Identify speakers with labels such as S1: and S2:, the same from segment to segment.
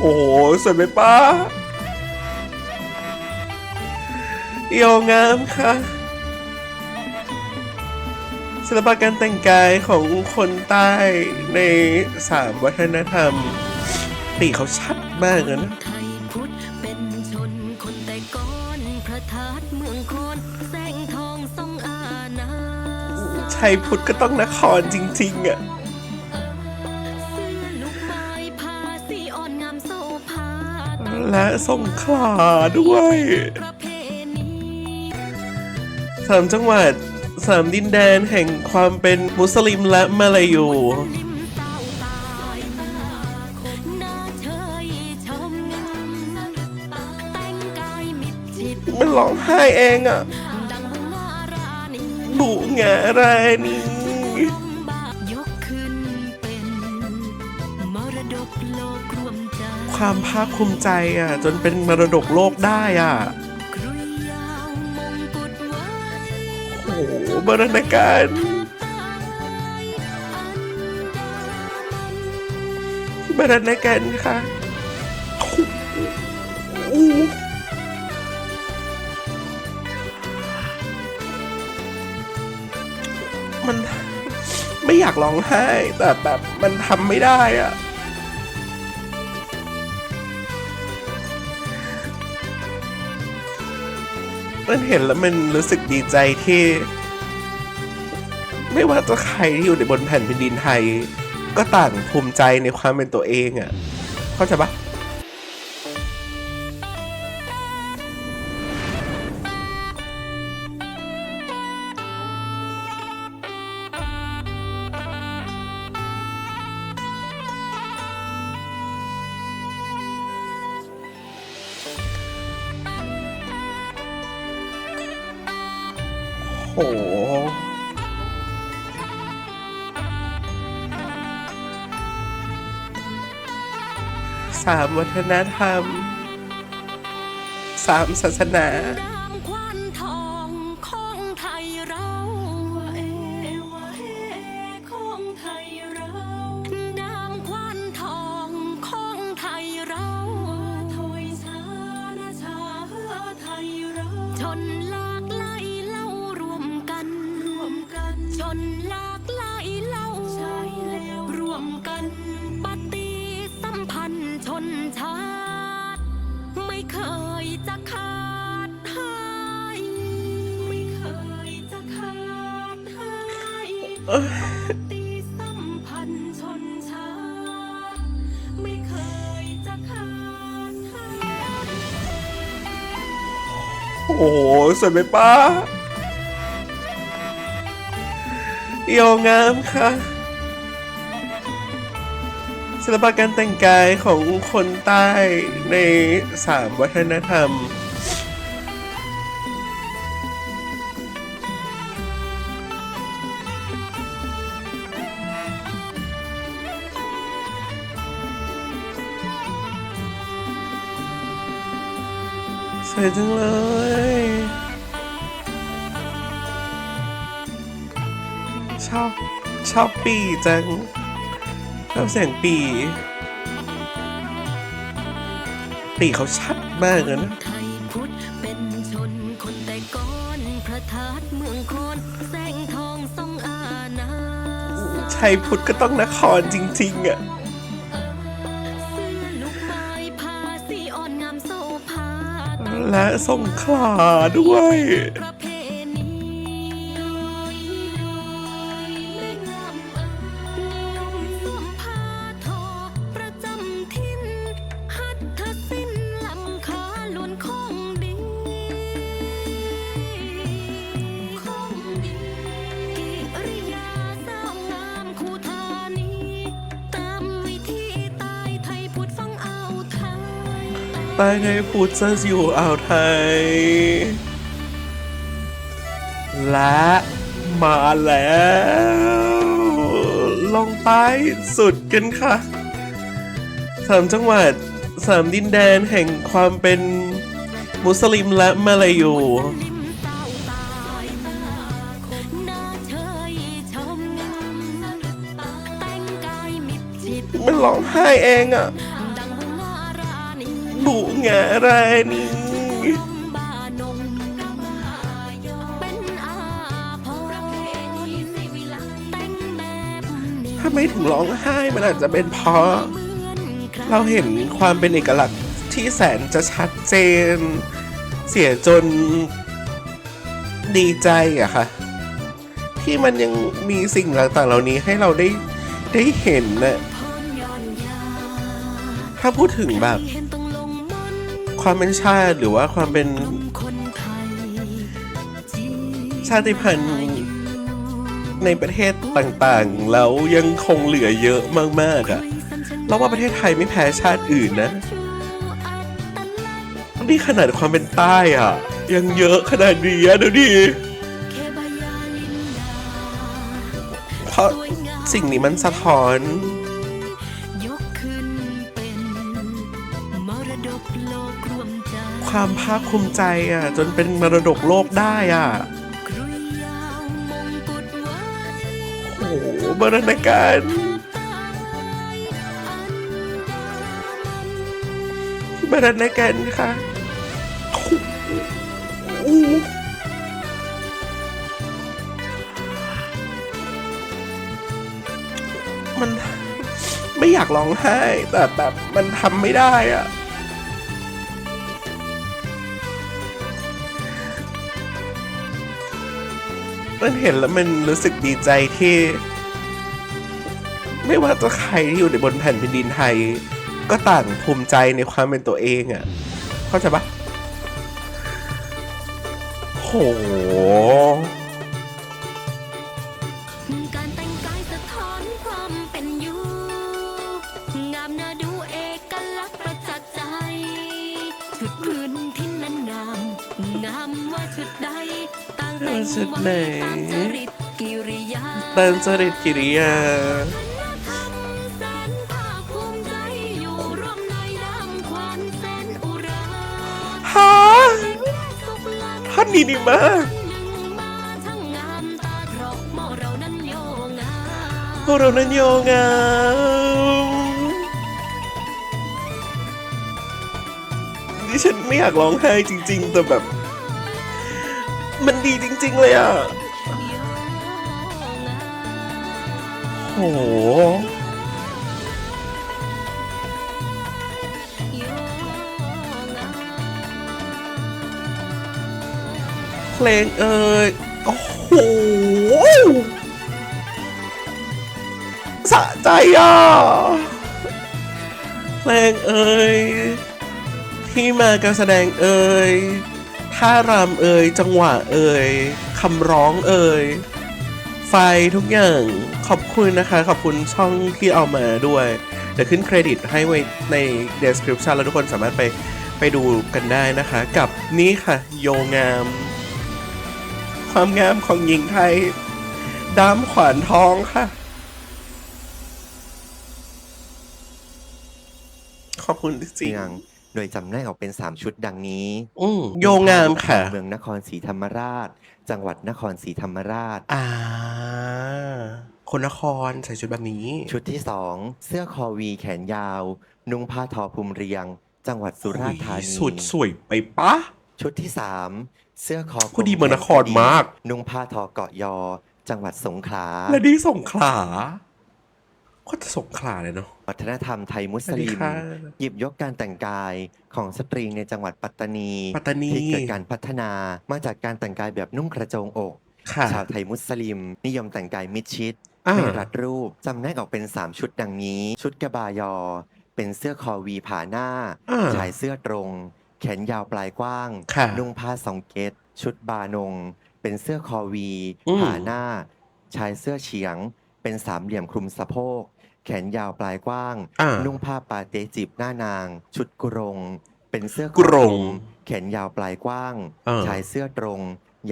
S1: โอ้โหสวยไหมป้าโยงามค่ะศิลปะการแต่งกายของคนใต้ในสามวัฒนธรรมปีเขาชัดมากเลยนะ
S2: ไทยพุทธเป็นชนคนแต่ก้อนพระธาตุเมืองโคนแสงทองส่องอาณา
S1: ชัยพุทธก็ต้องนครจริง ๆ อะ และสงขลาด้วย สามจังหวัดสามดินแดนแห่งความเป็นมุสลิมและมาลายู
S2: ลิมเต้าตายหน้าเชยชมงามแต่งกายมิดชิด
S1: มันร้องไห้เองอะ
S2: ดังบุงารานี
S1: ความภาคภูมิใจอะ จนเป็นมรดกโลกได้อะโอ้โหบรรณาการ
S2: ตายอันดามัน
S1: บรรณาการค่ะมันไม่อยากร้องไห้ แต่แบบมันทำไม่ได้อะ มันเห็นแล้วมันรู้สึกดีใจที่ ไม่ว่าจะใครที่อยู่ในบนแผ่นแผ่นดินไทย ก็ต่างภูมิใจในความเป็นตัวเองอะ่ะ เข้าใจปะ โห สามวัฒนธรรม สามศาสนาา
S2: ยปฏิสัมพันธ์ชนชา ไม่เคยจะขาดหาย
S1: โอ้โหสวยไหมป้าโยงามค่ะศิลปะการแต่งกายของคนใต้ในสามวัฒนธรรม วยจังเลย ชอบ ชอบปีจัง ชอบเสียงปี ปีเขาชัดมากเลยนะ
S2: ไทยพุทธเป็นชนคนแต่ก้อนพระธาตุเมืองโคนแสงทองส่องอาณา
S1: ชัยพุทธก็ต้องนครจริง ๆ อะ และสงขลาด้วย
S2: ย
S1: ใต้ในพุทธจะอยู่อ่าวไทย และมาแล้ว ลงใต้สุดกันค่ะสามจังหวัดสามดินแดนแห่งความเป็นมุสลิมและมาลายู
S2: ลิมเต้าตายหน้าเชยชมงามแต่งกายมิดชิด
S1: มันร้องไห้เองอะ
S2: บุงา
S1: รานี
S2: บ้านงเป็นอาพรแต่งแบบนี้
S1: ทำไมถึงร้องไห้มันอาจจะเป็นเพราะ เราเห็นความเป็นเอกลักษณ์ที่แสนจะชัดเจน เสียจนดีใจอะค่ะ ที่มันยังมีสิ่งต่างๆเหล่านี้ให้เราได้ได้เห็นนะ
S2: พรย้อนยา
S1: ถ้าพูดถึงแบบ ความเป็นชาติหรือว่าความเป็น ชาติพันธุ์ในประเทศต่างๆ แล้วยังคงเหลือเยอะมากๆอะเราว่าประเทศไทยไม่แพ้ชาติอื่นนะ นี่ขนาดความเป็นใต้อะ ยังเยอะขนาดนี้อะดูดิเพราะสิ่งนี้มันสะท้อน ความภาคภูมิใจอะ จนเป็นมรดกโลกได้อะโอ้โหบรรณาการ
S2: ตายอันดามัน
S1: บรรณาการค่ะโอ้โหมันไม่อยากร้องไห้ แต่แบบมันทำไม่ได้อะ มันเห็นแล้วมันรู้สึกดีใจที่ ไม่ว่าจะใครที่อยู่ในบนแผ่นดินไทย ก็ต่างภูมิใจในความเป็นตัวเองอะ่ะ เข้าใจปะโห
S2: ชุด
S1: ไหน
S2: ตามจริตกิริยา
S1: ตามจริตกิริยา
S2: ธรรมแสนภาคภูมิใจอยู่ร่วมในน้ำควันแสนอุรา
S1: ฮะท่านนี้ดีมาก
S2: หนึ่งมาเราะหมอเรานั้นโยงา
S1: พวกเรานั้นโยงามดิฉันไม่อยากร้องไห้จริง ๆ แต่แบบ มันดีจริง ๆ เลยอะโห เพลงเอ่ยโอ้โหสะใจอะ เพลงเอ่ยที่มาการแสดงเอ่ย ท่ารำเอ่ยจังหวะเอ่ยคำร้องเอ่ยไฟทุกอย่างขอบคุณนะคะ ขอบคุณช่องที่เอามาด้วย เดี๋ยวขึ้นเครดิตให้ไว้ใน description แล้วทุกคนสามารถไปไปดูกันได้นะคะ กับนี่ค่ะ โยงาม ความงามของหญิงไทยดามขวานทองค่ะ ขอบคุณจริ
S3: ง โดยจำแนกออกเป็น 3 ชุดดังนี้
S1: ๆอืมโยงามค่ะ
S3: เมืองนครศรีธรรมราช จังหวัดนครศรีธรรมราช
S1: อ่า คนนครใส่ชุดแบบนี้
S3: ชุดที่ 2 เสื้อคอวีแขนยาว นุ่งผ้าทอภูมิเรียง จังหวัดสุราษฎร์ธา
S1: โอ้ย
S3: นี
S1: สุดสวยไปปะ
S3: ชุดที่ 3 เสื้อคอ
S1: ผู้ดีเมืองนครมาก
S3: นุ่งผ้าทอเกาะยอ จังหวัดสงขลา
S1: และนี่สงขลา ก็จะสงขลาเลยเนาะ
S3: วัฒนธรรมไทยมุส
S1: สวัสดี
S3: ลิม
S1: ค่ะ
S3: หยิบยกการแต่งกายของสตรีในจังหวัดปัตตานี
S1: ปัตตานี
S3: ที่เกิดการพัฒนามาจากการแต่งกายแบบนุ่งกระโจงอก
S1: ค่ะ
S3: ชาวไทยมุสลิม นิยมแต่งกายมิดชิด
S1: อ่า
S3: ไม่รัดรูปจำแนกออกเป็น 3 ชุดดังนี้ ชุดกระบายอ เป็นเสื้อคอวีผ่าหน้า
S1: อ่า
S3: ชายเสื้อตรง แขนยาวปลายกว้าง
S1: ค่ะ
S3: นุ่งผ้าสองเกต ชุดบานง เป็นเสื้อคอวี
S1: อืม
S3: ผ่าหน้า ชายเสื้อเฉียง เป็นสามเหลี่ยมคลุมสะโพก แขนยาวปลายกว้าง
S1: อ่า
S3: นุ่งผ้าปาเตจิบหน้านาง ชุดกุรง เป็นเสื้อค
S1: กุรง
S3: แขนยาวปลายกว้าง
S1: เออ
S3: ชายเสื้อตรง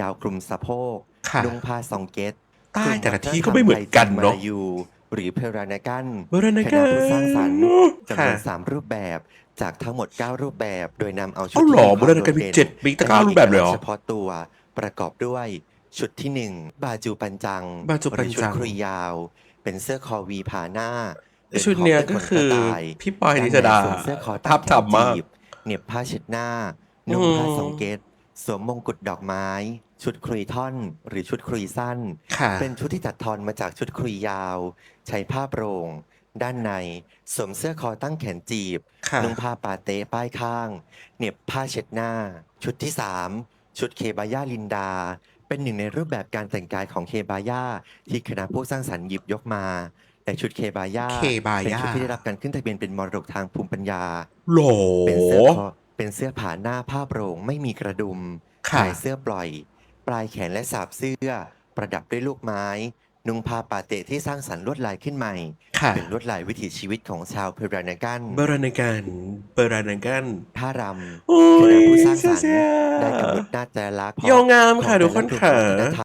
S3: ยาวคลุมสะโพก
S1: ค่ะ
S3: นุ่งผ้าสองเกต
S1: ใต้แต่ละที่ก็ไม่เหมือนกันเนาะ
S3: มลายูหรือเพรานากัน
S1: เพรานากัน
S3: คณะผู้สร้างสรรค์จำนวน
S1: ค่ะ
S3: สามรูปแบบจากทั้งหมด 9 รูปแบบ โดยนำเอาชุด
S1: เอ้าเหรอ
S3: ที่
S1: โบราณกาลมี
S3: คว
S1: เจ็ดมีตั้งเก้ารูปแบบเลยเหรอ
S3: เฉพาะตัวประกอบด้วย ชุดที่หนึ่งบาจูปันจัง
S1: บาจูปันจัง
S3: หรือชุดครุยยาว เป็นเสื้อคอวีผ่าหน้า
S1: ชุดเนี้ย
S3: ดิ
S1: ก็
S3: ขบ
S1: คือ
S3: เป็นขนกระต่าย
S1: พี่ปอยนิจดา
S3: ด้นในสวมเสื้อคอ
S1: ทับ
S3: ตัด
S1: ทำมาก
S3: จีบเหน็บผ้าเช็ดหน้านุ่ง
S1: อืม
S3: ผ้าสองเกตสวมมงกุฎดอกไม้ ชุดครุยท่อน หรือชุดครุยสั้น
S1: ค่ะ
S3: เป็นชุดที่ตัดทอนมาจากชุดครุยยาว ใช้ผ้าโปร่งด้านในสวมเสื้อคอตั้งแขนจีบ
S1: ค่ะ
S3: นุ่งผ้าปาเต้ป้ายข้างเหน็บผ้าเช็ดหน้า ชุดที่3ชุดเคบาย่าลินดา เป็นหนึ่งในรูปแบบการแต่งกายของเคบาย่าที่คณะผู้สร้างสรรค์หยิบยกมา แต่ชุดเคบาย่า
S1: เคบา
S3: เป็น
S1: ย่า
S3: ชุดที่ได้รับการขึ้นทะเบียนเป็นมรดกทางภูมิปัญญา
S1: โหล
S3: เป็นเสื้อคอเป็นเสื้อผ่าหน้าผ้าโปร่งไม่มีกระดุม
S1: ค่ะ
S3: ขายเสื้อปล่อย ปลายแขนและสาบเสื้อ ประดับด้วยลูกไม้ นุ่งผ้าปาเตะที่สร้างสรรค์ลวดลายขึ้นใหม่
S1: ค่ะ
S3: เป็นลวดลายวิถีชีวิตของชาวเพรานากัน
S1: เบรานากันเบรานากัน
S3: ท่าร
S1: โอ้ำ
S3: ค
S1: ย
S3: ณะผู้สร้างสรรค์
S1: เสีย
S3: ได้กำหนดหน้าแต่ลักษณ์
S1: โยงงามค่ะ
S3: ของ
S1: ทุกคน
S3: แต่ละกลุ่ม
S1: ค่ะ
S3: วัฒนธรรม